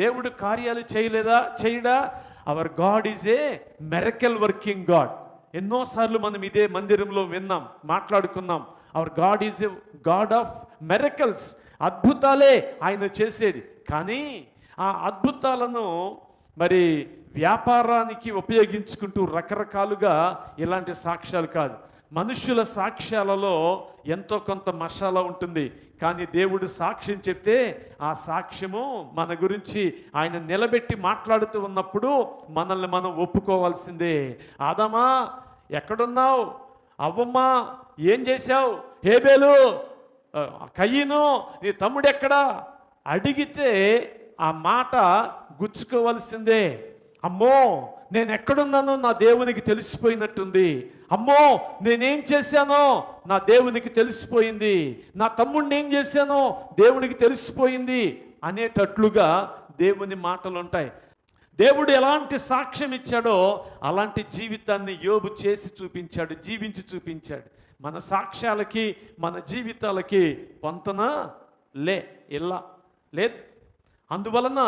దేవుడు కార్యాలు చేయలేదా? చేయడా? Our God is a miracle working God ఎన్నోసార్లు మనం ఇదే మందిరంలో విన్నాం మాట్లాడుకున్నాం. Our God is a God of miracles అద్భుతాలే ఆయన చేసేది. కానీ ఆ అద్భుతాలను మరి వ్యాపారానికి ఉపయోగించుకుంటూ రకరకాలుగా ఇలాంటి సాక్ష్యాలు కాదు. మనుషుల సాక్ష్యాలలో ఎంతో కొంత మసాలా ఉంటుంది. కానీ దేవుడు సాక్ష్యం చెప్తే ఆ సాక్ష్యము మన గురించి ఆయన నిలబెట్టి మాట్లాడుతూ ఉన్నప్పుడు మనల్ని మనం ఒప్పుకోవాల్సిందే. ఆదమా ఎక్కడున్నావు? అవ్వమ్మా ఏం చేశావు? హేబేలు కయ్యను నీ తమ్ముడు ఎక్కడా అడిగితే ఆ మాట గుచ్చుకోవాల్సిందే. అమ్మో నేను ఎక్కడున్నానో నా దేవునికి తెలిసిపోయినట్టుంది. అమ్మో నేనేం చేశానో నా దేవునికి తెలిసిపోయింది. నా తమ్ముడిని ఏం చేశానో దేవునికి తెలిసిపోయింది అనేటట్లుగా దేవుని మాటలు ఉంటాయి దేవుడు ఎలాంటి సాక్ష్యం ఇచ్చాడో అలాంటి జీవితాన్ని యోబు చేసి చూపించాడు జీవించి చూపించాడు. మన సాక్ష్యాలకి మన జీవితాలకి పొంతన లే ఇలా లేదు. అందువలన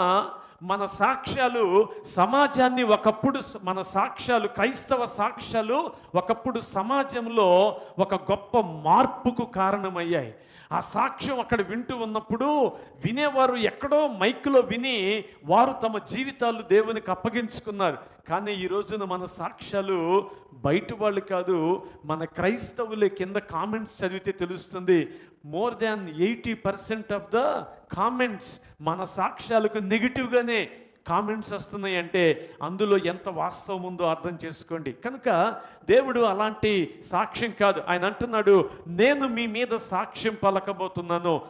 మన సాక్ష్యాలు సమాజాన్ని ఒకప్పుడు మన సాక్ష్యాలు క్రైస్తవ సాక్ష్యాలు ఒకప్పుడు సమాజంలో ఒక గొప్ప మార్పుకు కారణమయ్యాయి. ఆ సాక్ష్యం అక్కడ వింటూ ఉన్నప్పుడు వినేవారు ఎక్కడో మైక్లో విని వారు తమ జీవితాలు దేవునికి అప్పగించుకున్నారు. కానీ ఈ రోజున మన సాక్ష్యాలు బయట వాళ్ళు కాదు మన క్రైస్తవులే కింద కామెంట్స్ చదివితే తెలుస్తుంది. More than eighty percent of the comments మన సాక్ష్యాలకు నెగిటివ్గానే కామెంట్స్ వస్తున్నాయి అంటే అందులో ఎంత వాస్తవం ఉందో అర్థం చేసుకోండి. కనుక దేవుడు అలాంటి సాక్ష్యం కాదు. ఆయన అంటున్నాడు నేను మీ మీద సాక్ష్యం పలకబోతున్నాను.